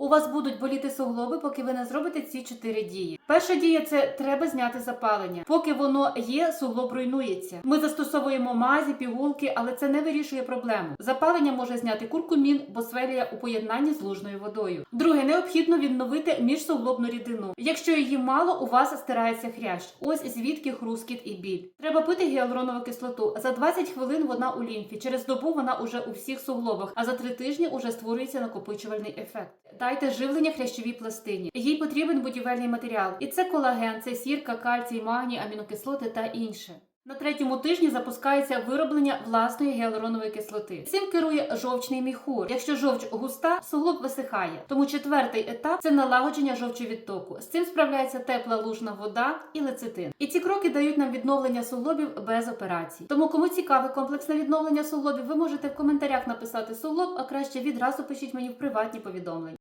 У вас будуть боліти суглоби, поки ви не зробите ці чотири дії. Перша дія це треба зняти запалення. Поки воно є, суглоб руйнується. Ми застосовуємо мазі, пігулки, але це не вирішує проблему. Запалення може зняти куркумін, босвелія у поєднанні з лужною водою. Друге, необхідно відновити міжсуглобну рідину. Якщо її мало, у вас стирається хрящ. Ось звідки хрускіт і біль. Треба пити гіалуронову кислоту. За 20 хвилин вона у лімфі. Через добу вона уже у всіх суглобах, а за три тижні уже створюється накопичувальний ефект. Дайте живлення хрящовій пластині. Їй потрібен будівельний матеріал. І це колаген, це сірка, кальцій, магній, амінокислоти та інше. На третьому тижні запускається вироблення власної гіалуронової кислоти. Цим керує жовчний міхур. Якщо жовч густа, суглоб висихає. Тому четвертий етап це налагодження жовчовідтоку. З цим справляється тепла лужна вода і лецитин. І ці кроки дають нам відновлення суглобів без операцій. Тому кому цікаве комплексне відновлення суглобів, ви можете в коментарях написати суглоб, а краще відразу пишіть мені в приватні повідомлення.